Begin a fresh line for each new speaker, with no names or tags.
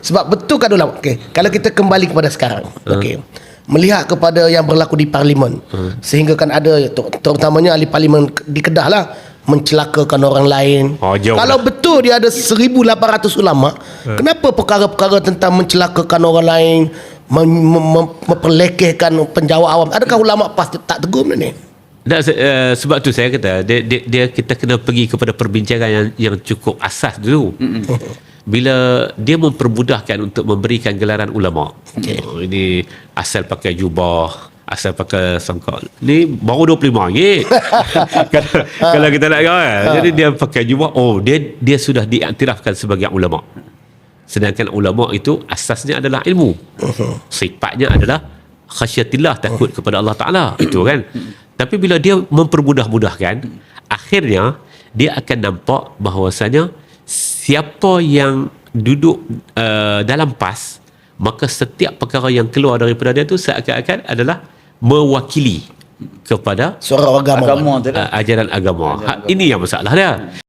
Sebab betul kan ulama. Okey, kalau kita kembali kepada sekarang. Okey. Melihat kepada yang berlaku di parlimen. Sehingga kan ada ter- terutamanya ahli parlimen di Kedah lah mencelakakan orang lain.
Oh, jauh
Kalau
lah.
betul dia ada 1800 ulama, kenapa perkara-perkara tentang mencelakakan orang lain, mem- mem- mem- memperlekehkan penjawat awam, adakah ulama pasti tak tegur benda ni?
Tak, se- uh, sebab tu saya kata dia, dia, dia kita kena pergi kepada perbincangan yang yang cukup asas dulu. Bila dia mempermudahkan untuk memberikan gelaran ulama. Okay. Oh, ini asal pakai jubah, asal pakai songkok. Ni baru RM25. kalau, kalau kita nak kan. Jadi dia pakai jubah, oh dia dia sudah diiktirafkan sebagai ulama. Sedangkan ulama itu asasnya adalah ilmu. Sifatnya adalah khasyatillah takut kepada Allah Taala itu kan. Tapi bila dia mempermudah-mudahkan, akhirnya dia akan nampak bahawasanya siapa yang duduk uh, dalam PAS maka setiap perkara yang keluar daripada dia tu seakan-akan adalah mewakili kepada
Suara agama.
Agama
uh, ajaran agama. Ha, ini yang masalah dia.